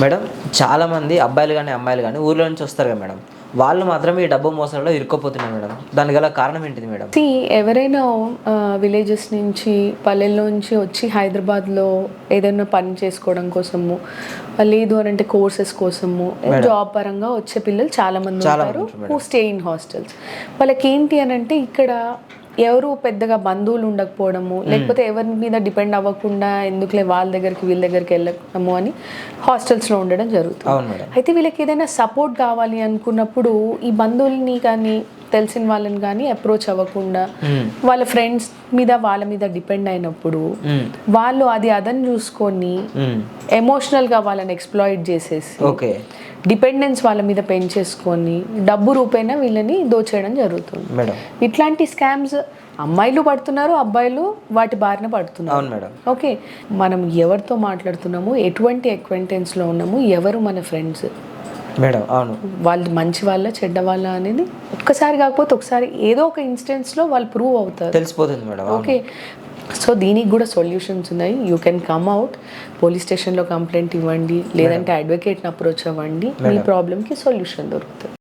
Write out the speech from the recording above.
Madam చాలామంది అబ్బాయిలు కానీ అమ్మాయిలు కానీ ఊర్లో నుంచి వస్తారు కదా మేడం. వాళ్ళు మాత్రం ఈ డబ్బు మోసాలలో ఇరుక్కుపోతున్నారు మేడం. దానికి గల కారణం ఏంటిది మేడం? ఎవరైనా విలేజెస్ నుంచి పల్లెల్లో నుంచి వచ్చి హైదరాబాద్లో ఏదైనా పని చేసుకోవడం కోసము లేదు అని అంటే కోర్సెస్ కోసము జాబ్ పరంగా వచ్చే పిల్లలు చాలా మంది చాలా ఉంటారు మంది ఉంటారు హూ స్టే ఇన్ హాస్టల్స్ వాళ్ళకి ఏంటి అని అంటే ఇక్కడ ఎవరు పెద్దగా బంధువులు ఉండకపోవడము లేకపోతే ఎవరి మీద డిపెండ్ అవ్వకుండా ఎందుకులే వాళ్ళ దగ్గరికి వీళ్ళ దగ్గరికి వెళ్ళడము అని హాస్టల్స్లో ఉండడం జరుగుతుంది. అయితే వీళ్ళకి ఏదైనా సపోర్ట్ కావాలి అనుకున్నప్పుడు ఈ బంధువుల్ని కానీ తెలిసిన వాళ్ళని కానీ అప్రోచ్ అవ్వకుండా. వాళ్ళ ఫ్రెండ్స్ మీద వాళ్ళ మీద డిపెండ్ అయినప్పుడు. వాళ్ళు అది అదని చూసుకొని. ఎమోషనల్గా వాళ్ళని ఎక్స్ప్లాయిట్ చేసేసి ఓకే. డిపెండెన్స్ వాళ్ళ మీద పెంచేసుకొని డబ్బు రూపైనా వీళ్ళని దోచేయడం జరుగుతుంది. మేడం. ఇట్లాంటి స్కామ్స్ అమ్మాయిలు పడుతున్నారు అబ్బాయిలు వాటి బారిన పడుతున్నారు. అవును మేడం. ఓకే. మనం ఎవరితో మాట్లాడుతున్నాము ఎటువంటి acquaintance-లో ఉన్నాము ఎవరు మన ఫ్రెండ్స్ మేడం అవును. వాళ్ళు మంచి వాళ్ళ చెడ్డ వాళ్ళ అనేది ఒక్కసారి కాకపోతే ఒకసారి ఏదో ఒక ఇన్స్టెన్స్లో వాళ్ళు ప్రూవ్ అవుతారు. తెలిసిపోతుంది మేడం. ఓకే సో దీనికి కూడా సొల్యూషన్స్ ఉన్నాయి. You can come out police స్టేషన్లో కంప్లైంట్ ఇవ్వండి. లేదంటే అడ్వకేట్ని అప్రోచ్ అవ్వండి. మీ ప్రాబ్లమ్కి సొల్యూషన్ దొరుకుతుంది.